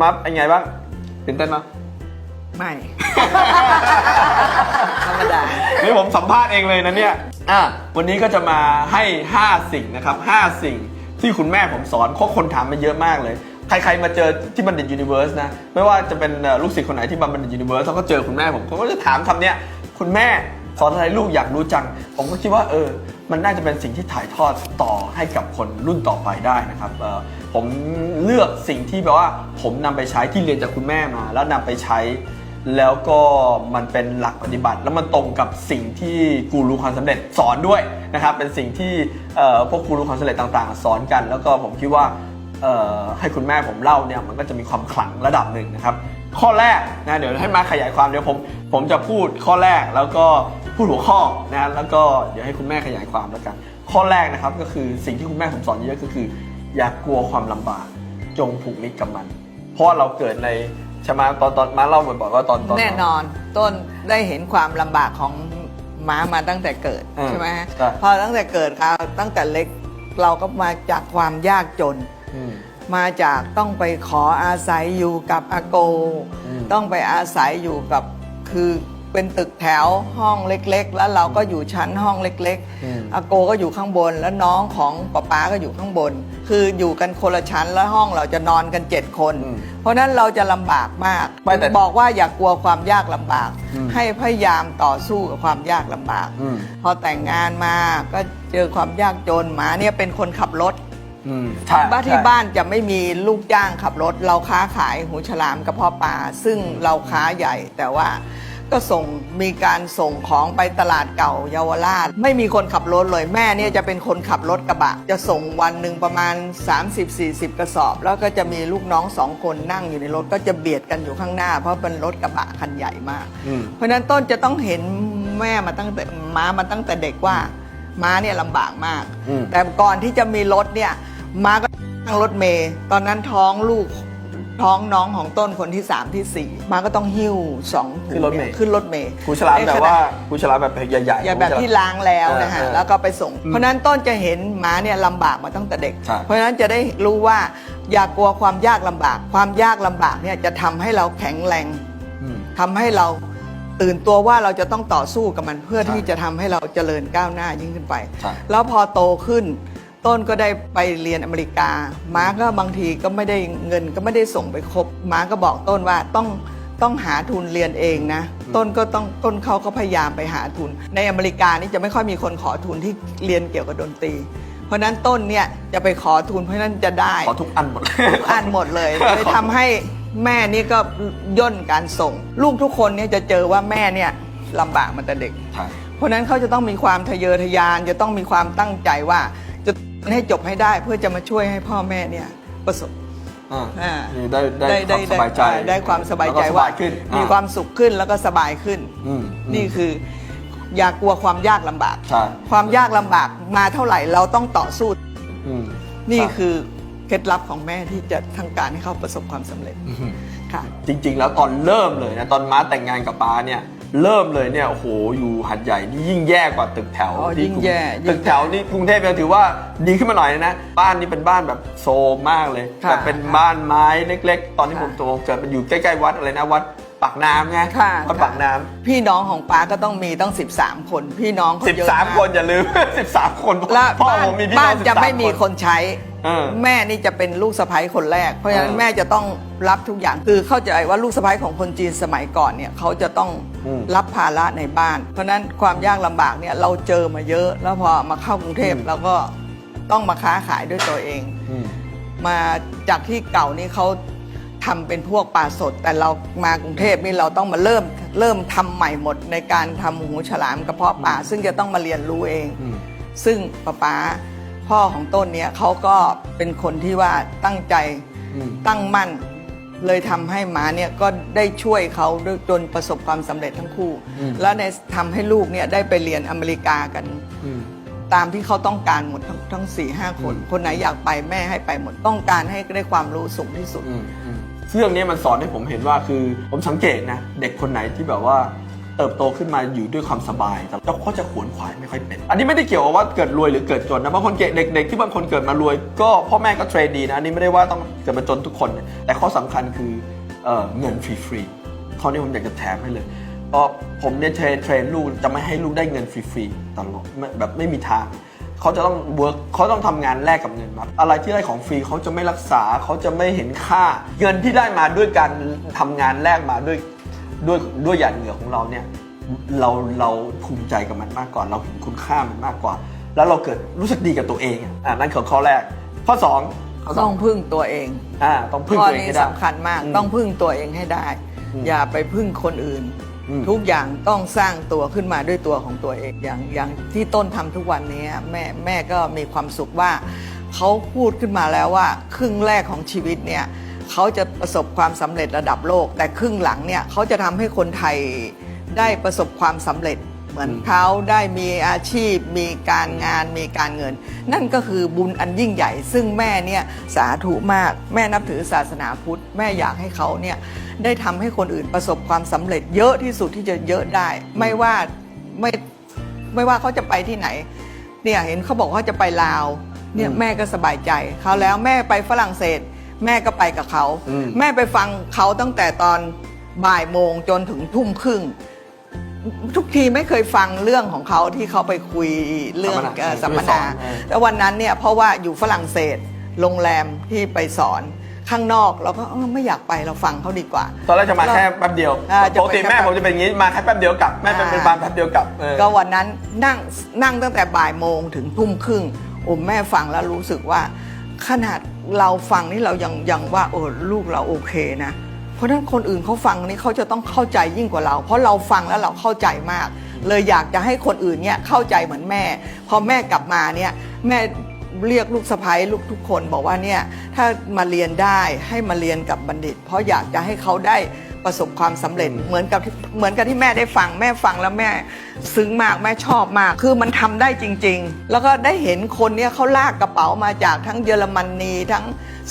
มัฟเป็นไงบ้างตื่นเต้นไหมไม่ ธรรมดา นี่ผมสัมภาษณ์เองเลยนะเนี่ยอะวันนี้ก็จะมาให้ 5 สิ่งนะครับ 5 สิ่งที่คุณแม่ผมสอนเพราะคนถามมาเยอะมากเลย ใครๆมาเจอที่บัณฑิตยูนิเวอร์สนะ ไม่ว่าจะเป็นเอ่อลูกศิษย์คนไหนที่มาบัณฑิตยูนิเวอร์สเขาก็เจอคุณแม่ผมเขาก็จะถามคำเนี้ยคุณแม่สอนอะไรลูกอยากรู้จัง ผมก็คิดว่าเออ มันน่าจะเป็นสิ่งที่ถ่ายทอดต่อให้กับคนรุ่นต่อไปได้นะครับเอ่อ ผมเลือกสิ่งที่แบบว่า ผมนำไปใช้ที่เรียนจากคุณแม่มา แล้วนำไปใช้ แล้วก็มันเป็นหลักปฏิบัติ แล้วมันตรงกับสิ่งที่กูรูความสำเร็จสอนด้วยนะครับเป็นสิ่งที่พวกกูรูความสำเร็จต่างๆ สอนกัน แล้วก็ผมคิดว่าให้คุณแม่ผมเล่าเนี่ยมันก็จะมีความขลังระดับหนึ่งนะครับ ข้อแรกนะเดี๋ยวให้มาขยายความเดี๋ยวผมผมจะพูดข้อแรกแล้วก็พูดหัวข้อนะแล้วก็เดี๋ยวให้คุณแม่ขยายความแล้วกัน ข้อแรกนะครับก็คือสิ่งที่คุณแม่ผมสอนเยอะก็คือ อย่ากลัวความลำบาก จงผูกมิตรกับมัน เพราะว่าเราเกิดในใช่ไหมตอนตอนมาเล่าบ่อยๆว่าตอนตอนแน่นอนต้นได้เห็นความลำบากของม้ามาตั้งแต่เกิดอืมใช่ไหมฮะใช่พอตั้งแต่เกิดครับตั้งแต่เล็กเราก็มาจากความยากจนอืมมาจากต้องไปขออาศัยอยู่กับอาโกอืมต้องไปอาศัยอยู่กับคือ เป็นตึกแถวห้องเล็กๆ แล้วเราก็อยู่ชั้นห้องเล็กอืม ๆอาโกก็อยู่ข้างบนแล้วน้องของป๊าป๊าก็อยู่ข้างบน คืออยู่กันคนละชั้นแล้วห้องเราจะนอนกันเจ็ดคนอืมเพราะฉะนั้นเราจะลำบากมากไม่แต่บอกว่าอย่ากลัวความยากลำบาก อืมให้พยายามต่อสู้กับความยากลำบาก อืม พอแต่งงานมาก็เจอความยากจนหมาเนี่ยเป็นคนขับรถ อืมใช่บ้านที่ใช่บ้านจะไม่มีลูกจ้างขับรถ เราค้าขายหูฉลามกระเพาะปลาซึ่งเราค้าใหญ่แต่ว่า ก็ส่งมีการส่งของไปตลาดเก่าเยาวราช ไม่มีคนขับรถเลยแม่เนี่ยจะเป็นคนขับรถกระบะ จะส่งวันหนึ่งประมาณ 30-40 กระสอบ แล้วก็จะมีลูกน้องสองคนนั่งอยู่ในรถก็จะเบียดกันอยู่ข้างหน้า เพราะเป็นรถกระบะคันใหญ่มากอืมเพราะฉะนั้นต้นจะต้องเห็นแม่มาตั้งแต่ม้ามาตั้งแต่เด็กว่าม้าเนี่ยลำบากมากอืมแต่ก่อนที่จะมีรถเนี่ยม้าก็นั่งรถเมย์ตอนนั้นท้องลูก ท้องน้องของต้นคนที่สามที่สี่ม้าก็ต้องหิ้วสองถุงขึ้นรถเมล์ยขึ้นรถเมย์ครูฉลามในแต่ขณะว่าครูฉลามแบบใหญ่ๆอย่าแบบที่ล้างแล้วนะฮะเออเออแล้วก็ไปส่งอืมเพราะฉะนั้นต้นจะเห็นม้าเนี่ยลำบากมาตั้งแต่เด็กใช่เพราะฉะนั้นจะได้รู้ว่าอย่ากกลัวความยากลำบาก ความยากลำบากเนี่ยจะทำให้เราแข็งแรงอืมทำให้เราตื่นตัวว่าเราจะต้องต่อสู้กับมันเพื่อใช่ที่จะทำให้เราเจริญก้าวหน้ายิ่งขึ้นไปใช่แล้วพอโตขึ้น ต้นก็ได้ไปเรียนอเมริกา ม้าก็บางทีก็ไม่ได้เงินก็ไม่ได้ส่งไปครบ ม้าก็บอกต้นว่าต้องต้องหาทุนเรียนเองนะ ต้นก็ต้องต้นเขาก็พยายามไปหาทุน ในอเมริกานี่จะไม่ค่อยมีคนขอทุนที่เรียนเกี่ยวกับดนตรี เพราะฉะนั้นต้นเนี่ยจะไปขอทุนเพราะฉะนั้นจะได้ขอทุกอันหมดทุกอันหมดเลยเลยทำให้แม่นี่ก็ย่นการส่ง ลูกทุกคนเนี่ยจะเจอว่าแม่เนี่ยลำบากมาแต่เด็กใช่เพราะฉะนั้นเขาจะต้องมีความทะเยอทะยานจะต้องมีความตั้งใจว่าจะ ให้จบให้ได้เพื่อจะมาช่วยให้พ่อแม่เนี่ยประสบอ่าอ่านี่ได้ได้ความสบายใจได้ความสบายใจแล้วก็สว่าบายขึ้นมีอ่ความสุขขึ้นแล้วก็สบายขึ้นอืมนี่คือ อย่ากลัวความยากลำบากใช่ความยากลำบากมาเท่าไหร่เราต้องต่อสู้อืมนี่ใช่คือเคล็ดลับของแม่ที่จะทางการให้เขาประสบความสำเร็จมค่ะ จริง ๆ แล้วตอนเริ่มเลยนะตอนม้าแต่งงานกับป้าเนี่ย เริ่มเลยเนี่ยโอ้โหอยู่หัดใหญ่นี่ยิ่งแย่กว่าตึกแถวอ๋อที่ยิ่งแย่ยิ่งตึกแถวนี่กรุงเทพเนี่ยถือว่าดีขึ้นมาหน่อยนะ บ้านนี่เป็นบ้านแบบโซมมากเลย ค่ะแต่เป็นบ้านไม้เล็ก ๆ ตอนที่ผมโตเกิดมันอยู่ใกล้ๆวัดอะไรนะวัด ปากน้ำไงค่ะ วัดปากน้ำพี่น้องของป้าก็ต้องมีต้อง 13 คน พี่น้องเขสิบเยอะสามกคนอย่าลืม สิบสามคนและพ่อบ้านผมมีพี่น้บ้าอนงจะ13ไม่มีคนใช้ เออแม่นี่จะเป็นลูกสะใภ้คนแรก เพราะฉะนั้นเออแม่จะต้องรับทุกอย่างคือเข้าใจว่าลูกสะใภ้ของคนจีนสมัยก่อนเนี่ยเขาจะต้องอืมรับภาระในบ้าน เพราะฉะนั้นความยากลำบากเนี่ยเราเจอมาเยอะ แล้วพอมาเข้ากรุงเทพอืม เราก็ต้องมาค้าขายด้วยตัวเอง อืม มาจากที่เก่านี่เขา ทำเป็นพวกปลาสด แต่เรามากรุงเทพนี่เราต้องมาเริ่มเริ่มทำใหม่หมดในการทำหูฉลามกระเพาะปลาซึ่งจะต้องมาเรียนรู้เองอืมซึ่งป้าป๊าพ่อของต้นเนี่ยเขาก็เป็นคนที่ว่าตั้งใจอืมตั้งมั่น เลยทำให้หมาเนี่ยก็ได้ช่วยเขาด้วยจนประสบความสำเร็จทั้งคู่อืมแล้วในทำให้ลูกเนี่ยได้ไปเรียนอเมริกากันอืมตามที่เขาต้องการหมดทั้งทั้งสี่ห้าคนอืมคนไหนอยากไปแม่ให้ไปหมดต้องการให้ได้ความรู้สูงที่สุดอืมอืม เรื่องนี้มันสอนให้ผมเห็นว่าคือผมสังเกตนะ เด็กคนไหนที่แบบว่าเติบโตขึ้นมาอยู่ด้วยความสบายแต่เขาจะขวนขวายไม่ค่อยเป็น อันนี้ไม่ได้เกี่ยวว่าเกิดรวยหรือเกิดจนนะบางคนเด็กๆที่บางคนเกิดมารวย ก็พ่อแม่ก็เทรนดีนะอันนี้ไม่ได้ว่าต้องเกิดมาจนทุกคน แต่ข้อสำคัญคือเอเงินฟรีๆข้อนี้ผมอยากจะแถมให้เลยเพราะผมเนี่ยเทรนลูกจะไม่ให้ลูกได้เงินฟรีๆตลอดแบบไม่มีทาง เขาจะต้องเวิร์กเขาต้องทำงานแลกกับเงินมาอะไรที่ได้ของฟรีเขาจะไม่รักษาเขาจะไม่เห็นค่า เงินที่ได้มาด้วยการทำงานแลกมาด้วยด้วยด้วยหยาดเหงื่อของเราเนี่ยเราเราภูมิใจกับมันมากกว่าเราเห็นคุณค่ามันมากกว่า แล้วเราเกิดรู้สึกดีกับตัวเองอะอ่านั่นคือข้อแรก ข้อสองข้อสต้อองงพึ่งตัวเองอ่าต้องพึ่งข้อตัวเองนี้ให้ได้สำคัญมากอืมต้องพึ่งตัวเองให้ได้อืมอย่าไปพึ่งคนอื่น อืม ทุกอย่างต้องสร้างตัวขึ้นมาด้วยตัวของตัวเองอย่างอย่างที่ต้นทำทุกวันนี้แม่แม่ก็มีความสุขว่าเขาพูดขึ้นมาแล้วว่า ครึ่งแรกของชีวิตเนี่ยเขาจะประสบความสำเร็จระดับโลก แต่ครึ่งหลังเนี่ยเขาจะทำให้คนไทยได้ประสบความสำเร็จ เหมือนเขาได้มีอาชีพ มีการงานมีการเงิน นั่นก็คือบุญอันยิ่งใหญ่ ซึ่งแม่เนี่ยสาธุมากแม่นับถือศาสนาพุทธ แม่อยากให้เขาเนี่ย ได้ทำให้คนอื่นประสบความสำเร็จเยอะที่สุดที่จะเยอะได้ ไม่ว่าไม่ไม่ว่าเขาจะไปที่ไหน เนี่ยเห็นเขาบอกว่าจะไปลาวเนี่ยอืมแม่ก็สบายใจเขาแล้วแม่ไปฝรั่งเศส แม่ก็ไปกับเขา อืม แม่ไปฟังเขาตั้งแต่ตอนบ่ายโมงจนถึงทุ่มครึ่ง ทุกทีไม่เคยฟังเรื่องของเขาที่เขาไปคุยเรื่องสัมมนาเอ่อสัมมไปสอนานเออ แต่วันนั้นเนี่ยเพราะว่าอยู่ฝรั่งเศสโรงแรมที่ไปสอน ข้างนอกเราก็เออไม่อยากไปเราฟังเขาดีกว่า ตอนแรกจะมาแค่แป๊บเดียวอ่าจะปกติไปแค่แม่ผมจะเป็นอย่างนี้มาแค่แป๊บเดียวกลับแม่เป็นอ่า เป็นบานแป๊บเดียวกลับเออก็วันนั้นนั่งนั่งตั้งแต่บ่ายโมงถึงทุ่มครึ่งโอ้แม่ฟังแล้วรู้สึกว่า ขนาดเราฟังนี่เรายังยังว่าโอ้ลูกเราโอเคนะ เพราะฉะนั้นคนอื่นเขาฟังนี่เขาจะต้องเข้าใจยิ่งกว่าเรา เพราะเราฟังแล้วเราเข้าใจมาก เลยอยากจะให้คนอื่นเนี่ยเข้าใจเหมือนแม่ พอแม่กลับมาเนี่ยแม่ เรียกลูกสะพ้ยลูกทุกคนบอกว่าเนี่ยถ้ามาเรียนได้ให้มาเรียนกับบัณฑิต เพราะอยากจะให้เขาได้ประสบความสำเร็จเหมือนกับที่เหมือนกับที่แม่ได้ฟังแม่ฟังแล้วแม่ซึ้งมากแม่ชอบมาก คือมันทำได้จริง ๆ แล้วก็ได้เห็นคนเนี่ยเขาลากกระเป๋ามาจากทั้งเยอรมนีทั้ง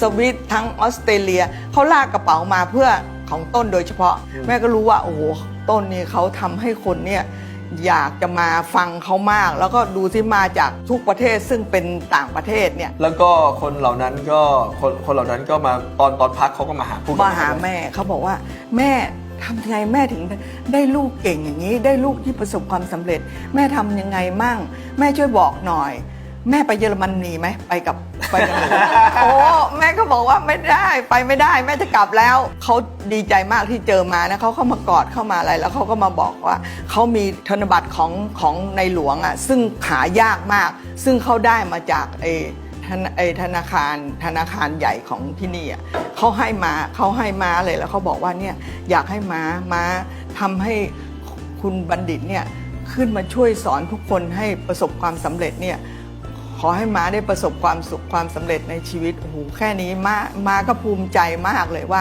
สวิตทั้งออสเตรเลียเขาลากกระเป๋ามาเพื่อของต้นโดยเฉพาะ แม่ก็รู้ว่าโอ้โหต้นนี่เขาทำให้คนเนี่ย อยากจะมาฟังเขามาก แล้วก็ดูที่มาจากทุกประเทศซึ่งเป็นต่างประเทศเนี่ยแล้วก็คนเหล่านั้นก็คนคนเหล่านั้นก็มาตอนตอนพักเขาก็มาหาพูดกับมาหาแม่เขาบอกว่าแม่ทำยังไงแม่ถึงได้ลูกเก่งอย่างนี้ ได้ลูกที่ประสบความสำเร็จ แม่ทำยังไงมั่ง แม่ช่วยบอกหน่อย แม่ไปเยอรมนีไหมไปกับไปกับหนู โอ้แม่ก็บอกว่าไม่ได้ไปไม่ได้แม่จะกลับแล้วเขาดีใจมากที่เจอมานะเขาเข้ามากอดเข้ามาอะไรแล้วเขาก็มาบอกว่าเขามีธนบัตรของของในหลวงอะซึ่งหายากมาก ซึ่งเขาได้มาจากไอ้ธนไอ้ธนาคารธนาคารใหญ่ของที่นี่อะเขาให้มาเขาให้มาเลยแล้วเขาบอกว่าเนี่ยอยากให้มามาทำให้คุณบัณฑิตเนี่ยขึ้นมาช่วยสอนทุกคนให้ประสบความสำเร็จเนี่ย ขอให้ม้าได้ประสบความสุขความสำเร็จในชีวิตโอ้โหแค่นี้ม้าม้าก็ภูมิใจมากเลยว่า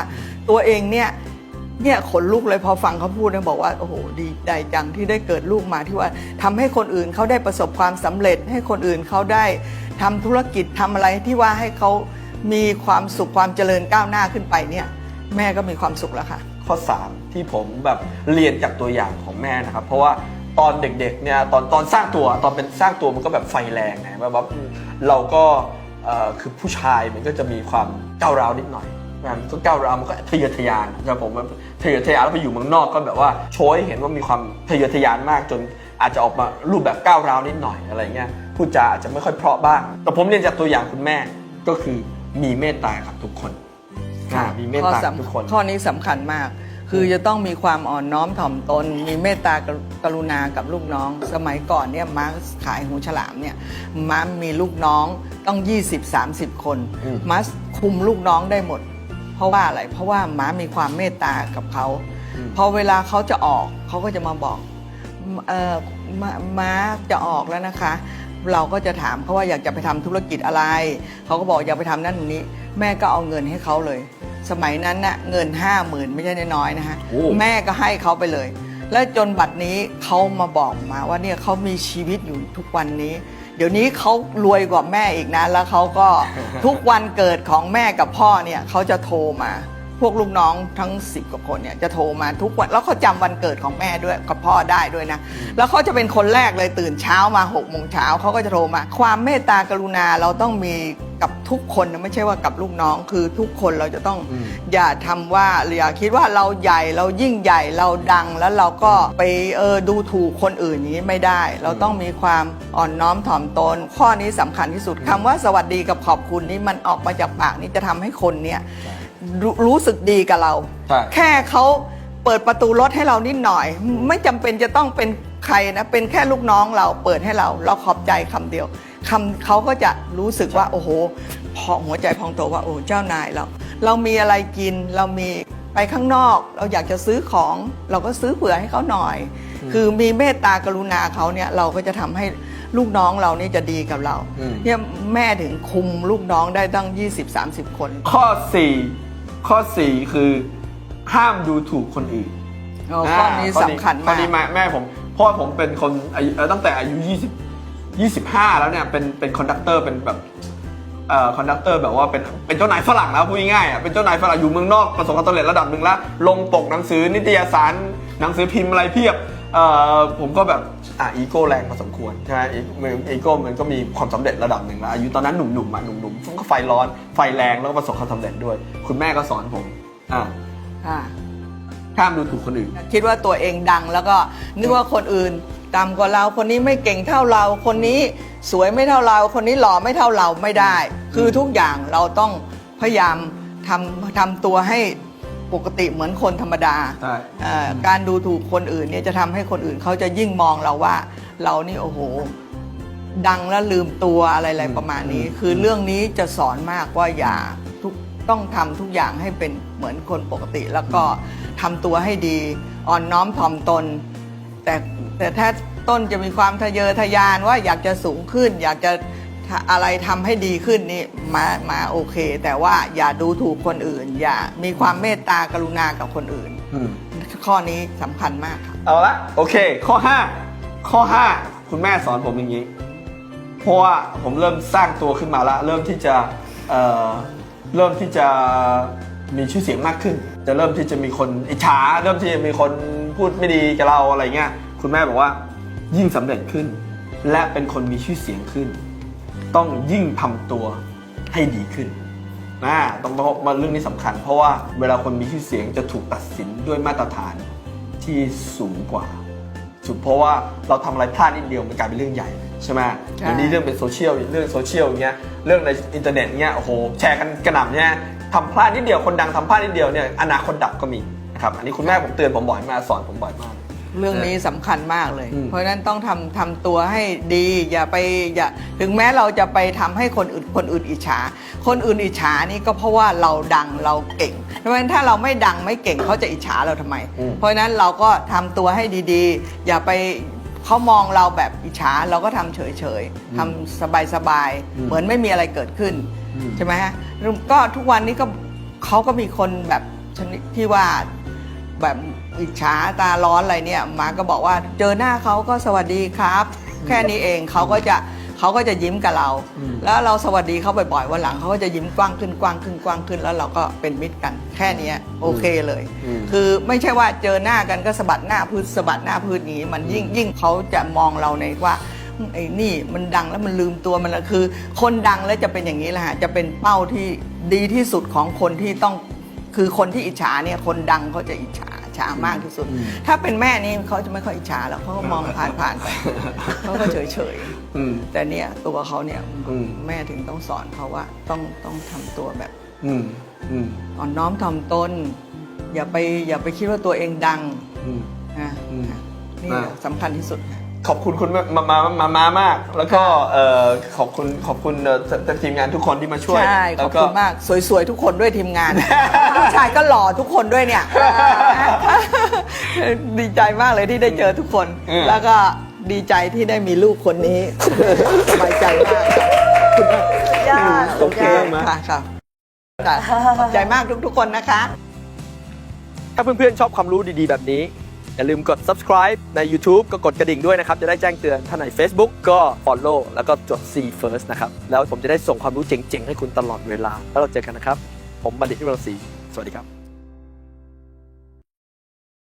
ตัวเองเนี่ยเนี่ยขนลุกเลยพอฟังเขาพูดเนี่ยบอกว่าโอ้โหดีใจจังที่ได้เกิดลูกมาที่ว่าทำให้คนอื่นเขาได้ประสบความสำเร็จ ให้คนอื่นเขาได้ทำธุรกิจทำอะไรที่ว่าให้เขามีความสุขความเจริญก้าวหน้าขึ้นไปเนี่ยแม่ก็มีความสุขแล้วค่ะ ข้อ 3 ที่ผมแบบเรียนจากตัวอย่างของแม่นะครับ เพราะว่า ตอนเด็กๆเนี่ยตอนตอนสร้างตัวตอนเป็นสร้างตัวมันก็แบบไฟแรงไงแบบว่าเราก็คือผู้ชายมันก็จะมีความก้าวร้าวนิดหน่อยนะมันก็ก้าวร้าวมันก็ทะเยอทะยานนะครับผมทะเยอทะยานแล้วไปอยู่เมืองนอกก็แบบว่าโชว์ให้เห็นว่ามีความทะเยอทะยานมากจนอาจจะออกมารูปแบบก้าวร้าวนิดหน่อยอะไรเงี้ยพูดจาอาจจะไม่ค่อยเพราะบ้าง แต่ผมเรียนจากตัวอย่างคุณแม่ก็คือมีเมตตากับทุกคนมีเมตตาทุกคนข้อนี้สำคัญมาก คือจะต้องมีความอ่อนน้อมถ่อมตน มีเมตตากรุณากับลูกน้อง สมัยก่อนเนี่ยม้าขายหูฉลามเนี่ยม้ามีลูกน้องต้อง 20-30 คนอืมม้าคุมลูกน้องได้หมด เพราะว่าอะไรเพราะว่าม้ามีความเมตตากับเขาอืมพอเวลาเขาจะออกเขาก็จะมาบอกเออมาม้าจะออกแล้วนะคะ เราก็จะถามเขาว่าอยากจะไปทำธุรกิจอะไร เขาก็บอกอยากไปทำนั่นตรงนี้ แม่ก็เอาเงินให้เขาเลย สมัยนั้นน่ะเงินห้าหมื่นไม่ใช่น้อยๆนะฮะโอ้ แม่ก็ให้เขาไปเลย แล้วจนบัดนี้เขามาบอกมาว่าเนี่ยเขามีชีวิตอยู่ทุกวันนี้ เดี๋ยวนี้เขารวยกว่าแม่อีกนะ แล้วเขาก็ ทุกวันเกิดของแม่กับพ่อเนี่ยเขาจะโทรมา พวกลูกน้องทั้ง 10กว่าคนเนี่ยจะโทรมาทุกวัน แล้วเขาจำวันเกิดของแม่ด้วยกับพ่อได้ด้วยนะ แล้วเขาจะเป็นคนแรกเลยตื่นเช้ามา6กโมงเช้าเขาก็จะโทรมา ความเมตตากรุณาเราต้องมีกับทุกคนนะไม่ใช่ว่ากับลูกน้องคือทุกคนเราจะต้องอืมอย่าทำว่าหรืออย่าคิดว่าเราใหญ่เรายิ่งใหญ่เราดังแล้วเราก็ไปเออดูถูกคนอื่นอย่างนี้ไม่ได้ เราต้องมีความอ่อนน้อมถ่อมตน ข้อนี้สำคัญที่สุดคำว่าสวัสดีกับขอบคุณนี่มันออกมาจากปากนี่จะทำให้คนเนี่ย รู้รู้สึกดีกับเรา ใช่ แค่เขาเปิดประตูรถให้เรานิดหน่อย ไม่จำเป็นจะต้องเป็นใครนะ เป็นแค่ลูกน้องเราเปิดให้เรา เราขอบใจคำเดียวคำเขาก็จะรู้สึกว่า โอ้โห พอหัวใจพองโตว่าโอ้เจ้านายเรา เรามีอะไรกินเรามีไปข้างนอก เราอยากจะซื้อของ เราก็ซื้อเผื่อให้เขาหน่อย คือมีเมตตากรุณาเขาเนี่ยเราก็จะทำให้ลูกน้องเรานี่จะดีกับเราอืม เนี่ยแม่ถึงคุมลูกน้องได้ตั้ง 20-30 คน ข้อ 4 ข้อ 4 คือห้ามดูถูกคนอื่นอ๋อข้อนี้สำคัญข้อมากนี้แม่แม่ผมเพราะว่าผมเป็นคนอายุเอ่อตั้งแต่อายุ 20 25 แล้วเนี่ยเป็นเป็นคอนดักเตอร์เป็นแบบเอ่อคอนดักเตอร์แบบว่าเป็นเป็นเจ้านายฝรั่งแล้วพูดง่ายๆอะเป็นเจ้านายฝรั่งอยู่เมืองนอกประสบความสำเร็จระดับหนึ่งแล้วลงปกหนังสือนิตยสารหนังสือพิมพ์อะไรเพียบ เอ่อผมก็แบบอะอีโก้แรงพอสมควรใช่ไหมอีอีโก้มันก็มีความสำเร็จระดับหนึ่งแล้วอายุตอนนั้นหนุ่มๆอะหนุ่มๆก็ไฟร้อนไฟแรงแล้วก็ประสบความสำเร็จด้วย คุณแม่ก็สอนผมอ่าอ่าห้ามดูถูกคนอื่น คิดว่าตัวเองดังแล้วก็นึกว่าคนอื่นต่ำกว่าเราคนนี้ไม่เก่งเท่าเราคนนี้สวยไม่เท่าเรา คนนี้หล่อไม่เท่าเราไม่ได้ คือทุกอย่างเราต้องพยายามทำทำตัวให้ ปกติเหมือนคนธรรมดาใช่เอ่อการดูถูกคนอื่นเนี่ยจะทำให้คนอื่นเขาจะยิ่งมองเราว่า เรานี่โอ้โห ดังแล้วลืมตัวอะไรอะไรอืมประมาณนี้อืมคือเรื่องนี้จะสอนมากว่าอย่าทุกต้องทำทุกอย่างให้เป็นเหมือนคนปกติ แล้วก็ทำตัวให้ดี อ่อนน้อมถ่อมตน แต่แต่ถ้าต้นจะมีความทะเยอทะยานว่าอยากจะสูงขึ้น อยากจะ ทะอะไรทำให้ดีขึ้นนี่มามาโอเค แต่ว่าอย่าดูถูกคนอื่น อย่ามีความเมตตากรุณากับคนอื่นอืมข้อนี้สำคัญมากค่ะเอาละโอเค ข้อ 5 ข้อ 5 คุณแม่สอนผมอย่างนี้ เพราะว่าผมเริ่มสร้างตัวขึ้นมาแล้วเริ่มที่จะเอ่อเริ่มที่จะมีชื่อเสียงมากขึ้น จะเริ่มที่จะมีคนอิจฉาเริ่มที่จะมีคนพูดไม่ดีกับเราอะไรเงี้ยคุณแม่บอกว่ายิ่งสำเร็จขึ้น และเป็นคนมีชื่อเสียงขึ้น ต้องยิ่งทำตัวให้ดีขึ้นนะต้องต้องมาเรื่องนี้สำคัญ เพราะว่าเวลาคนมีชื่อเสียงจะถูกตัดสินด้วยมาตรฐานที่สูงกว่าสุดเพราะว่าเราทำอะไรพลาดนิดเดียวมันกลายเป็นเรื่องใหญ่ใช่ไหมใช่เดี๋ยวนี้เรื่องเป็นโซเชียลเรื่องโซเชียลอย่างเงี้ยเรื่องในอินเทอร์เน็ตเงี้ยโอ้โหแชร์กันกระหน่ำเนี่ยทำพลาดนิดเดียวคนดังทำพลาดนิดเดียวเนี่ยอนาคตดับก็มีนะครับอันนี้คุณแม่ผมเตือนผมบ่อยมากสอนผมบ่อยมาก เรื่องนี้สำคัญมากเลย อืม เพราะฉะนั้นต้องทำทำตัวให้ดี อย่าไปอย่าถึงแม้เราจะไปทำให้คนอื่นคนอื่นอิจฉา คนอื่นอิจฉานี่ก็เพราะว่าเราดังเราเก่งเพราะฉะนั้นถ้าเราไม่ดังไม่เก่งเขาจะอิจฉาเราทำไม อืม เพราะฉะนั้นเราก็ทำตัวให้ดีๆ อย่าไปเขามองเราแบบอิจฉาเราก็ทำเฉยๆทำสบายๆเหมือนไม่มีอะไรเกิดขึ้น อืม ใช่ไหมฮะก็ทุกวันนี้ก็เขาก็มีคนแบบชนิดที่ว่าแบบ อิจฉาตาร้อนอะไรเนี่ยมาก็บอกว่าเจอหน้าเขาก็สวัสดีครับ แค่นี้เองเขาก็จะเขาก็จะยิ้มกับเราอืมแล้วเราสวัสดีเขาบ่อยๆวันหลังเขาก็จะยิ้มกว้างขึ้นกว้างขึ้นกว้างขึ้นแล้วเราก็เป็นมิตรกัน แค่เนี้ยโอเคเลยอืมคือไม่ใช่ว่าเจอหน้ากันก็สะบัดหน้าพืชสะบัดหน้าพืชนี้ มันยิ่งยิ่งเขาจะมองเราในว่าไอ้นี่มันดังแล้วมันลืมตัวมันละคือ คนดังแล้วจะเป็นอย่างนี้แหละฮะจะเป็นเป้าที่ดีที่สุดของคนที่ต้องคือคนที่อิจฉาเนี่ยคนดังเขาจะอิจฉา ฉามากที่สุดอืมถ้าเป็นแม่นี่เขาจะไม่ค่อยอิจฉาแล้วเขาก็มองผ่านผ่านๆไปเขาก็เฉยเฉยๆอืมแต่เนี่ยตัวเขาเนี่ยอืมแม่ถึงต้องสอนเขาว่าต้องต้องทำตัวแบบอืมอืมอ่อนน้อมถ่อมตนอย่าไปอย่าไปคิดว่าตัวเองดังอืมนะอืมนี่อ่าสำคัญที่สุด ขอบคุณคุณมามามามามาก แล้วก็เอ่อขอบคุณขอบคุณเอ่อทีมงานทุกคนที่มาช่วยใช่ ขแล้อวบก็ คุณมาก สวย ๆ ทุกคนด้วยทีมงาน ผู้ชายก็หล่อทุกคนด้วยเนี่ย ดีใจมากเลยที่ได้เจอทุกคน อืม แล้วก็ดีใจที่ได้มีลูกคนนี้ สบายใจมากครับขอบคุณมากยากโอเคไหม ค่ะค่ะค่ะขอบใจมากทุกๆคนนะคะ ถ้าเพื่อนๆ ชอบความรู้ดีๆ แบบนี้ อย่าลืมกด subscribe ใน YouTube ก็กดกระดิ่งด้วยนะครับ จะได้แจ้งเตือนถ้าใน Facebook ก็ follow แล้วก็จด C first นะครับ แล้วผมจะได้ส่งความรู้เจ๋งๆ ให้คุณตลอดเวลา แล้วเราเจอกันนะครับ ผมบัณฑิตวิรศรีสวัสดีครับ